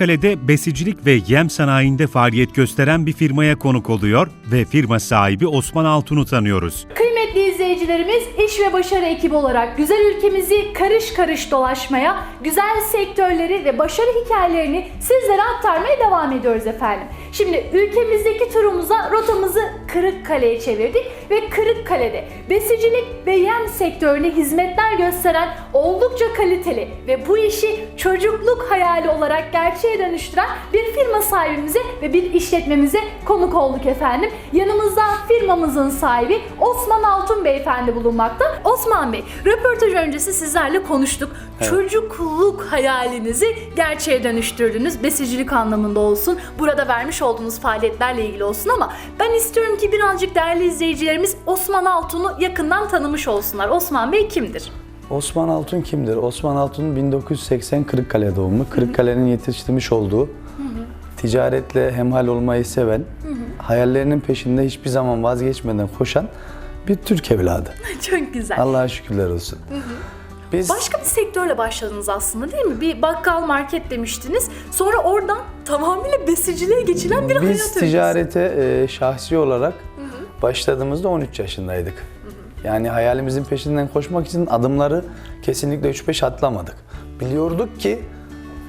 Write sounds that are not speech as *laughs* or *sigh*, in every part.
Kırıkkale'de besicilik ve yem sanayinde faaliyet gösteren bir firmaya konuk oluyor ve firma sahibi Osman Altun'u tanıyoruz. Kıymetli izleyicilerimiz, iş ve başarı ekibi olarak güzel ülkemizi karış karış dolaşmaya, güzel sektörleri ve başarı hikayelerini sizlere aktarmaya devam ediyoruz efendim. Şimdi ülkemizdeki turumuza rotamızı Kırıkkale'ye çevirdik ve Kırıkkale'de besicilik ve yem sektörüne hizmetler gösteren oldukça kaliteli ve bu işi çocukluk hayali olarak gerçeğe dönüştüren bir firma sahibimize ve bir işletmemize konuk olduk efendim. Yanımızda firmamızın sahibi Osman Altun Beyefendi bulunmakta. Osman Bey, röportaj öncesi sizlerle konuştuk. Çocukluk hayalinizi gerçeğe dönüştürdünüz. Besicilik anlamında olsun, burada vermiş olduğunuz faaliyetlerle ilgili olsun ama ben istiyorum ki birazcık değerli izleyicilerimiz Osman Altun'u yakından tanımış olsunlar. Osman Bey kimdir? Osman Altun kimdir? Osman Altun 1980 Kırıkkale doğumlu. Kırıkkale'nin yetiştirmiş olduğu ticaretle hemhal olmayı seven, hayallerinin peşinde hiçbir zaman vazgeçmeden koşan bir Türk evladı. *laughs* Çok güzel. Allah'a şükürler olsun. Biz Başka bir sektörle başladınız aslında değil mi? Bir bakkal market demiştiniz. Sonra oradan tamamıyla besiciliğe geçilen bir hayat biz ticarete e, şahsi olarak başladığımızda 13 yaşındaydık. Yani hayalimizin peşinden koşmak için adımları kesinlikle 3-5 atlamadık. Biliyorduk ki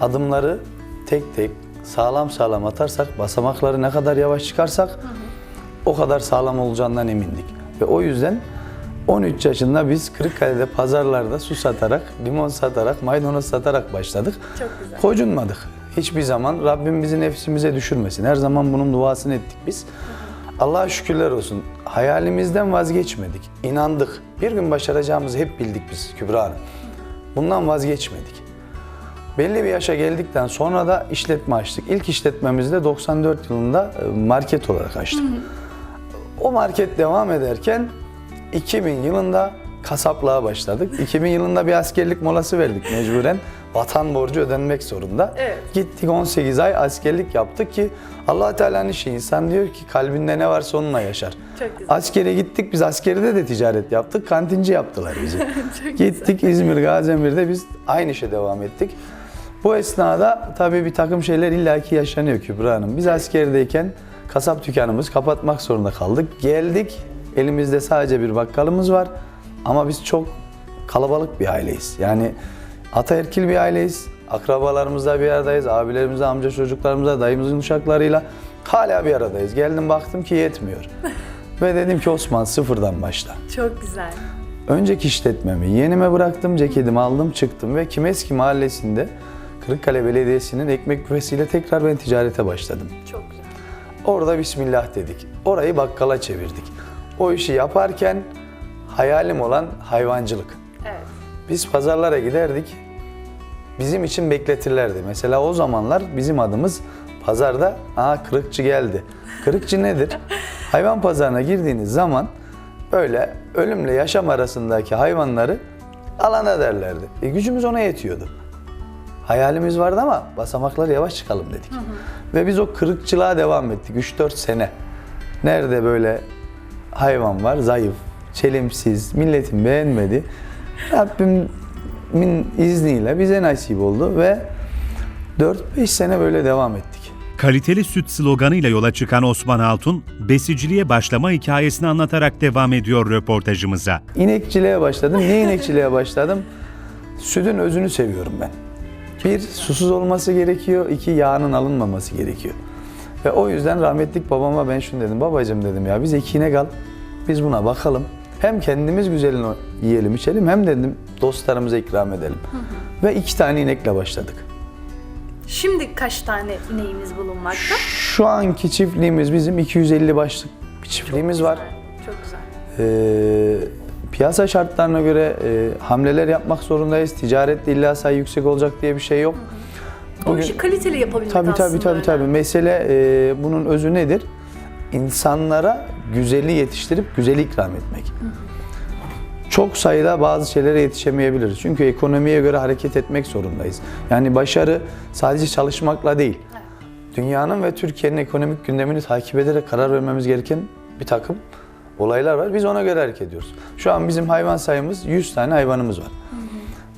adımları tek tek sağlam sağlam atarsak, basamakları ne kadar yavaş çıkarsak o kadar sağlam olacağından emindik. Ve o yüzden 13 yaşında biz Kırıkkale'de pazarlarda su satarak, limon satarak, maydanoz satarak başladık. Çok güzel. Kocunmadık. Hiçbir zaman Rabbim bizi nefsimize düşürmesin. Her zaman bunun duasını ettik biz. Allah'a şükürler olsun. Hayalimizden vazgeçmedik. İnandık. Bir gün başaracağımızı hep bildik biz Kübra Hanım. Bundan vazgeçmedik. Belli bir yaşa geldikten sonra da işletme açtık. İlk işletmemizi de 94 yılında e, market olarak açtık. O market devam ederken 2000 yılında kasaplığa başladık. *laughs* 2000 yılında bir askerlik molası verdik mecburen. Vatan borcu ödenmek zorunda. Evet. Gittik 18 ay askerlik yaptık ki allah Teala'nın işi. insan diyor ki kalbinde ne varsa onunla yaşar. Çok güzel. Askere gittik biz askerde de ticaret yaptık. Kantinci yaptılar bizi. *laughs* Gittik İzmir, Gaziemir'de biz aynı işe devam ettik. Bu esnada tabii bir takım şeyler illaki yaşanıyor Kübra Hanım. Biz askerdeyken kasap dükkanımız kapatmak zorunda kaldık. Geldik elimizde sadece bir bakkalımız var ama biz çok kalabalık bir aileyiz. Yani ataerkil bir aileyiz. Akrabalarımızla bir aradayız. Abilerimizle, amca çocuklarımızla, dayımızın uşaklarıyla hala bir aradayız. Geldim baktım ki yetmiyor. *laughs* Ve dedim ki Osman sıfırdan başla. Çok güzel. Önceki işletmemi yenime bıraktım, ceketimi aldım, çıktım ve Kimeski mahallesinde Kırıkkale Belediyesi'nin ekmek büfesiyle tekrar ben ticarete başladım. Çok. Orada Bismillah dedik. Orayı bakkala çevirdik. O işi yaparken hayalim olan hayvancılık. Evet. Biz pazarlara giderdik. Bizim için bekletirlerdi. Mesela o zamanlar bizim adımız pazarda aa kırıkçı geldi. Kırıkçı nedir? *laughs* Hayvan pazarına girdiğiniz zaman böyle ölümle yaşam arasındaki hayvanları alana derlerdi. E gücümüz ona yetiyordu. Hayalimiz vardı ama basamaklar yavaş çıkalım dedik. Ve biz o kırıkçılığa devam ettik 3-4 sene. Nerede böyle hayvan var zayıf, çelimsiz, milletin beğenmedi. Rabbimin izniyle bize nasip oldu ve 4-5 sene böyle devam ettik. Kaliteli süt sloganıyla yola çıkan Osman Altun, besiciliğe başlama hikayesini anlatarak devam ediyor röportajımıza. İnekçiliğe başladım. Niye inekçiliğe başladım? Sütün özünü seviyorum ben. Bir, susuz olması gerekiyor. iki yağının alınmaması gerekiyor. Ve o yüzden rahmetlik babama ben şunu dedim. Babacım dedim ya biz iki inek al. Biz buna bakalım. Hem kendimiz güzelini yiyelim içelim hem dedim dostlarımıza ikram edelim. Ve iki tane inekle başladık. Şimdi kaç tane ineğimiz bulunmakta? Şu anki çiftliğimiz bizim 250 başlık bir çiftliğimiz var. Çok güzel. Ee, piyasa şartlarına göre e, hamleler yapmak zorundayız. Ticarette illa sayı yüksek olacak diye bir şey yok. O Bugün- işi kaliteli yapabilmek Tabii aslında tabii tabii tabii. Mesele e, bunun özü nedir? İnsanlara güzeli yetiştirip güzeli ikram etmek. Çok sayıda bazı şeylere yetişemeyebiliriz. Çünkü ekonomiye göre hareket etmek zorundayız. Yani başarı sadece çalışmakla değil. Dünyanın ve Türkiye'nin ekonomik gündemini takip ederek karar vermemiz gereken bir takım olaylar var. Biz ona göre hareket ediyoruz. Şu an bizim hayvan sayımız 100 tane hayvanımız var.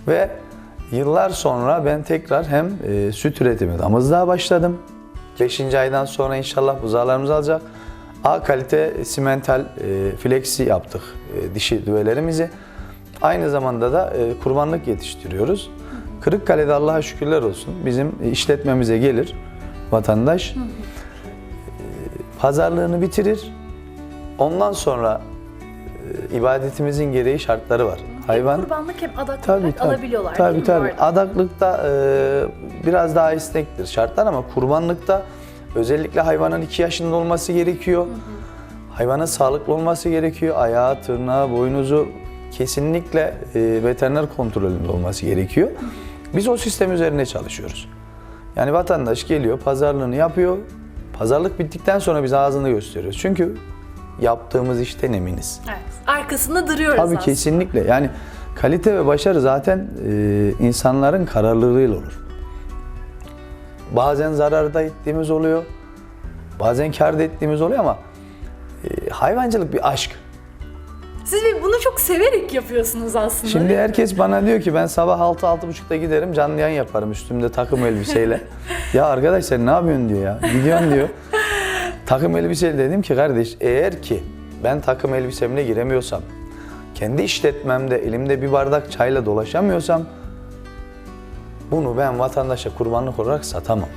Ve Yıllar sonra ben tekrar hem e, süt üretimi damızlığa başladım. 5. aydan sonra inşallah buzağlarımızı alacak. A kalite simental e, flexi yaptık e, dişi düvelerimizi. Aynı zamanda da e, kurbanlık yetiştiriyoruz. Kırıkkale'de Allah'a şükürler olsun bizim işletmemize gelir vatandaş. E, Pazarlığını bitirir. Ondan sonra e, ibadetimizin gereği şartları var. Hayvan Kurbanlık hem adak Tabii tabii. alabiliyorlar Tabii değil mi bu tabii. arada? Adaklıkta e, biraz daha esnektir şartlar ama kurbanlıkta özellikle hayvanın 2 yaşında olması gerekiyor. Hayvanın sağlıklı olması gerekiyor. Ayağı, tırnağı, boynuzu kesinlikle e, veteriner kontrolünde olması gerekiyor. Biz o sistem üzerine çalışıyoruz. Yani vatandaş geliyor, pazarlığını yapıyor. Pazarlık bittikten sonra biz ağzını gösteriyoruz. Çünkü yaptığımız işten eminiz. Evet. Arkasında duruyoruz Tabii aslında. kesinlikle. Yani kalite ve başarı zaten e, insanların kararlılığıyla olur. Bazen zararda ettiğimiz oluyor. Bazen kârda ettiğimiz oluyor ama e, hayvancılık bir aşk. Siz bunu çok severek yapıyorsunuz aslında. Şimdi herkes bana diyor ki ben sabah 6-6.30'da giderim canlı yayın yaparım üstümde takım elbiseyle. *laughs* ya arkadaş sen ne yapıyorsun diyor ya. Gidiyorsun diyor. Takım elbiseyle dedim ki kardeş eğer ki ben takım elbisemle giremiyorsam, kendi işletmemde elimde bir bardak çayla dolaşamıyorsam bunu ben vatandaşa kurbanlık olarak satamam.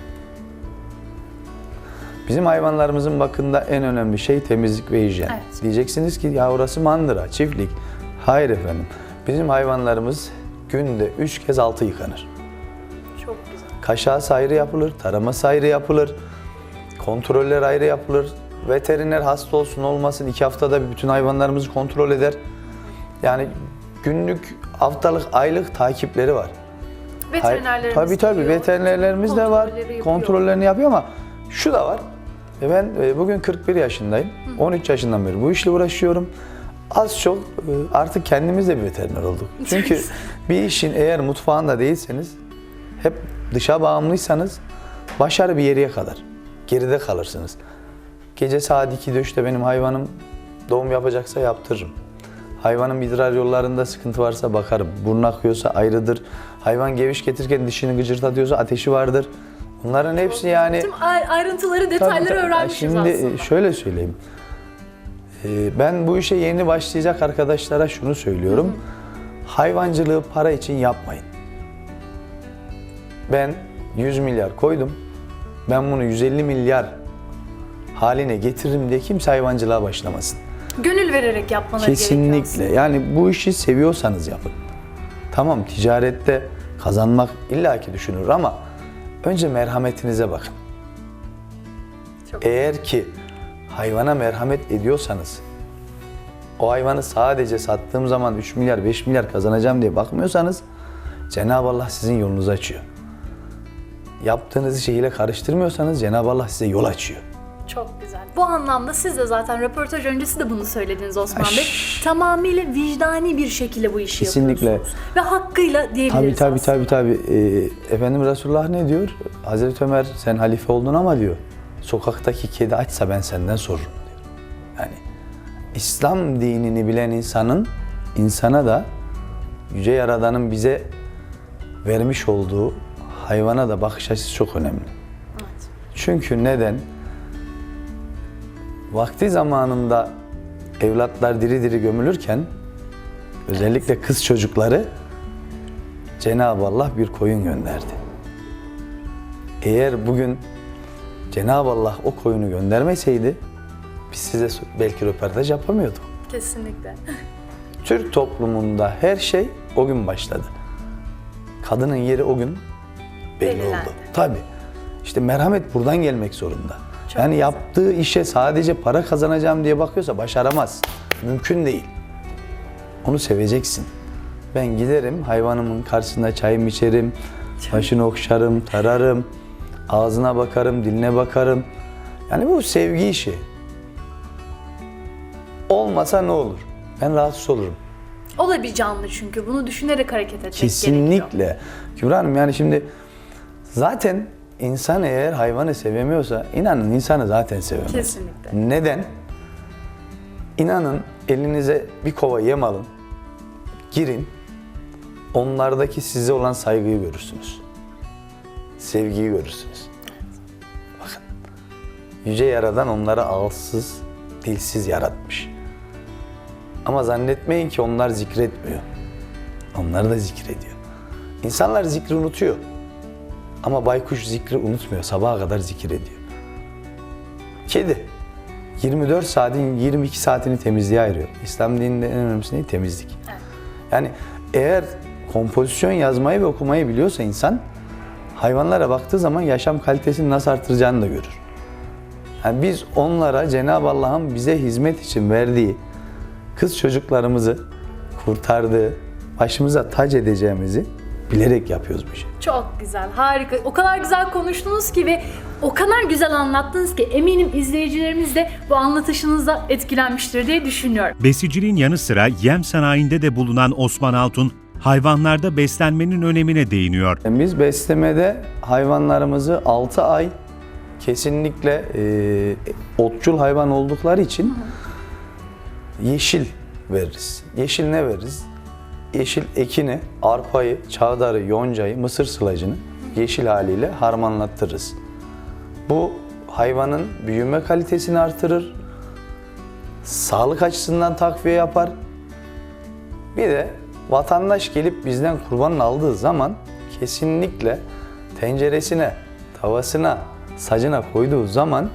Bizim hayvanlarımızın bakında en önemli şey temizlik ve hijyen. Evet. Diyeceksiniz ki ya orası mandıra, çiftlik. Hayır efendim. Bizim hayvanlarımız günde 3 kez altı yıkanır. Çok güzel. Kaşağısı ayrı yapılır, taraması ayrı yapılır, kontroller ayrı yapılır. Veteriner hasta olsun olmasın iki haftada bir bütün hayvanlarımızı kontrol eder. Yani günlük, haftalık, aylık takipleri var. Veterinerlerimiz Tabii tabii geliyor, veterinerlerimiz de var. kontrolleri yapıyor. Kontrollerini yapıyor ama şu da var. E Ben e, bugün 41 yaşındayım. 13 yaşından beri bu işle uğraşıyorum. Az çok e, artık kendimiz de bir veteriner olduk. *laughs* Çünkü bir işin eğer mutfağında değilseniz hep dışa bağımlıysanız başarı bir yere kadar. Geride kalırsınız. Gece saat 2'de 3'te benim hayvanım doğum yapacaksa yaptırırım. Hayvanın idrar yollarında sıkıntı varsa bakarım. Burnu akıyorsa ayrıdır. Hayvan geviş getirirken dişini gıcırdatıyorsa ateşi vardır. Bunların hepsi yani... Tüm ay- ayrıntıları, detayları Tabii, öğrenmişiz Şimdi e, aslında. şöyle söyleyeyim. Ee, Ben bu işe yeni başlayacak arkadaşlara şunu söylüyorum. Hayvancılığı para için yapmayın. Ben 100 milyar koydum. Ben bunu 150 milyar haline getiririm diye kimse hayvancılığa başlamasın. Gönül vererek yapmaları gerekiyor Kesinlikle. Yani bu işi seviyorsanız yapın. Tamam ticarette kazanmak illaki düşünür ama önce merhametinize bakın. Çok- Eğer ki hayvana merhamet ediyorsanız o hayvanı sadece sattığım zaman 3 milyar 5 milyar kazanacağım diye bakmıyorsanız Cenab-ı Allah sizin yolunuzu açıyor. Yaptığınız işi ile karıştırmıyorsanız Cenab-ı Allah size yol açıyor. Çok güzel. Bu anlamda siz de zaten röportaj öncesi de bunu söylediniz Osman Bey. şşş. Tamamıyla vicdani bir şekilde bu işi Kesinlikle. yapıyorsunuz. Ve hakkıyla Tabii diyebiliriz tabii aslında. tabii tabii. Ee, Efendim Resulullah ne diyor? Hazreti Ömer sen halife oldun ama diyor. Sokaktaki kedi açsa ben senden sorurum diyor. Yani İslam dinini bilen insanın insana da Yüce Yaradan'ın bize vermiş olduğu hayvana da bakış açısı çok önemli. Evet. Çünkü neden? Vakti zamanında evlatlar diri diri gömülürken özellikle kız çocukları Cenab-ı Allah bir koyun gönderdi. Eğer bugün Cenab-ı Allah o koyunu göndermeseydi biz size belki röportaj yapamıyorduk. Kesinlikle. Türk toplumunda her şey o gün başladı. Kadının yeri o gün belli Belirlendi. oldu. Tabii. İşte merhamet buradan gelmek zorunda. Çok yani güzel. yaptığı işe sadece para kazanacağım diye bakıyorsa başaramaz. Mümkün değil. Onu seveceksin. Ben giderim hayvanımın karşısında çayımı içerim, başını okşarım, tararım, ağzına bakarım, diline bakarım. Yani bu sevgi işi. Olmasa ne olur? Ben rahatsız olurum. O da bir canlı çünkü. Bunu düşünerek hareket etmek gerekiyor. Kesinlikle. Kübra Hanım yani şimdi zaten insan eğer hayvanı sevemiyorsa inanın insanı zaten sevemez. Kesinlikle. Neden? İnanın elinize bir kova yem alın. Girin. onlardaki size olan saygıyı görürsünüz. Sevgiyi görürsünüz. Bakın. Yüce Yaradan onları ağızsız, dilsiz yaratmış. Ama zannetmeyin ki onlar zikretmiyor. Onlar da zikrediyor. İnsanlar zikri unutuyor. Ama baykuş zikri unutmuyor. Sabaha kadar zikir ediyor. Kedi 24 saatin 22 saatini temizliğe ayırıyor. İslam dininde en önemlisi ne? Temizlik. Yani eğer kompozisyon yazmayı ve okumayı biliyorsa insan hayvanlara baktığı zaman yaşam kalitesini nasıl artıracağını da görür. Yani biz onlara Cenab-ı Allah'ın bize hizmet için verdiği kız çocuklarımızı kurtardığı, başımıza tac edeceğimizi bilerek yapıyoruz bu işi. Çok güzel, harika. O kadar güzel konuştunuz ki ve o kadar güzel anlattınız ki eminim izleyicilerimiz de bu anlatışınızla etkilenmiştir diye düşünüyorum. Besiciliğin yanı sıra yem sanayinde de bulunan Osman Altun, hayvanlarda beslenmenin önemine değiniyor. Biz beslemede hayvanlarımızı 6 ay kesinlikle e, otçul hayvan oldukları için yeşil veririz. Yeşil ne veririz? Yeşil ekini, arpayı, çavdarı, yoncayı, mısır sılacını yeşil haliyle harmanlattırırız. Bu hayvanın büyüme kalitesini artırır, sağlık açısından takviye yapar. Bir de vatandaş gelip bizden kurbanın aldığı zaman kesinlikle tenceresine, tavasına, sacına koyduğu zaman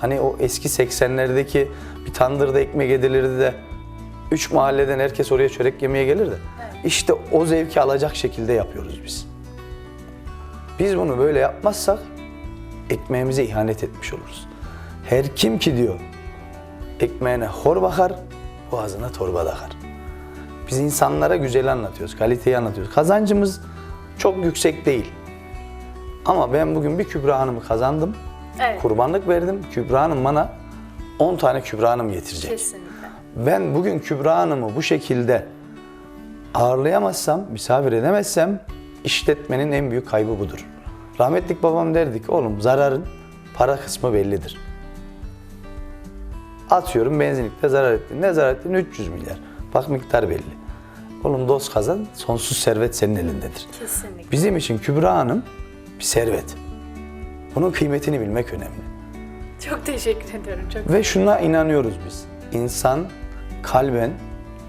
hani o eski 80'lerdeki bir tandırda ekmek edilirdi de üç mahalleden herkes oraya çörek yemeye gelirdi. İşte o zevki alacak şekilde yapıyoruz biz. Biz bunu böyle yapmazsak ekmeğimize ihanet etmiş oluruz. Her kim ki diyor ekmeğine hor bakar, boğazına torba takar. Biz insanlara güzel anlatıyoruz, kaliteyi anlatıyoruz. Kazancımız çok yüksek değil. Ama ben bugün bir Kübra Hanım'ı kazandım. Evet. Kurbanlık verdim. Kübra Hanım bana 10 tane Kübra Hanım getirecek. Kesinlikle. Ben bugün Kübra Hanım'ı bu şekilde ağırlayamazsam, misafir edemezsem işletmenin en büyük kaybı budur. Rahmetlik babam derdi ki oğlum zararın para kısmı bellidir. Atıyorum benzinlikte zarar ettin. Ne zarar ettin? 300 milyar. Bak miktar belli. Oğlum dost kazan, sonsuz servet senin elindedir. Kesinlikle. Bizim için Kübra Hanım bir servet. Bunun kıymetini bilmek önemli. Çok teşekkür ediyorum. Çok Ve şuna inanıyoruz biz. İnsan kalben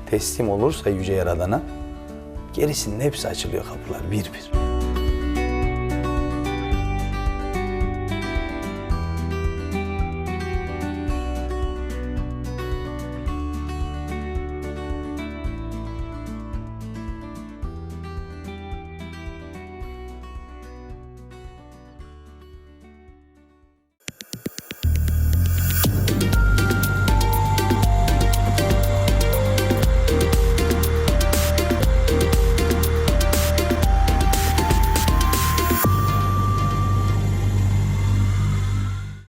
teslim olursa Yüce Yaradan'a gerisinin hepsi açılıyor kapılar bir bir.